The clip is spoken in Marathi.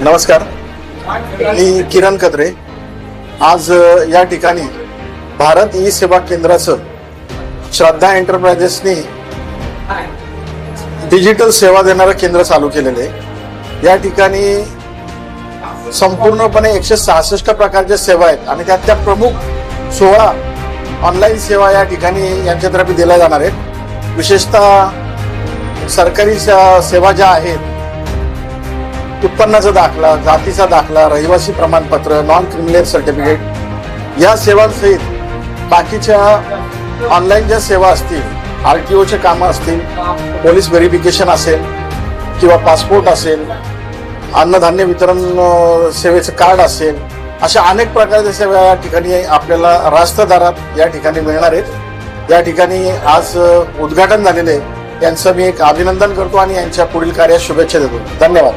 नमस्कार. मी किरण कत्रे आज या ठिकाणी भारत ई सेवा केंद्राचं श्रद्धा एंटरप्राइजेसनी डिजिटल सेवा देणारं केंद्र चालू केलेलं आहे. या ठिकाणी संपूर्णपणे एकशे सहासष्ट प्रकारच्या सेवा आहेत आणि त्यात त्या प्रमुख सोळा ऑनलाईन सेवा या ठिकाणी यांच्यातर्फे दिल्या जाणार आहेत. विशेषतः सरकारी सेवा ज्या आहेत उत्पन्नाचा दाखला जातीचा दाखला रहिवासी प्रमाणपत्र नॉन क्रिमिनल सर्टिफिकेट या सेवांसहित बाकीच्या ऑनलाईन ज्या सेवा असतील आर टी ओचे कामं असतील पोलीस व्हेरिफिकेशन असेल किंवा पासपोर्ट असेल अन्नधान्य वितरण सेवेचं कार्ड असेल अशा अनेक प्रकारच्या सेवा या ठिकाणी आपल्याला रास्त दरात या ठिकाणी मिळणार आहेत. या ठिकाणी आज उद्घाटन झालेले आहे. यांचं मी एक अभिनंदन करतो आणि यांच्या पुढील कार्यास शुभेच्छा देतो. धन्यवाद.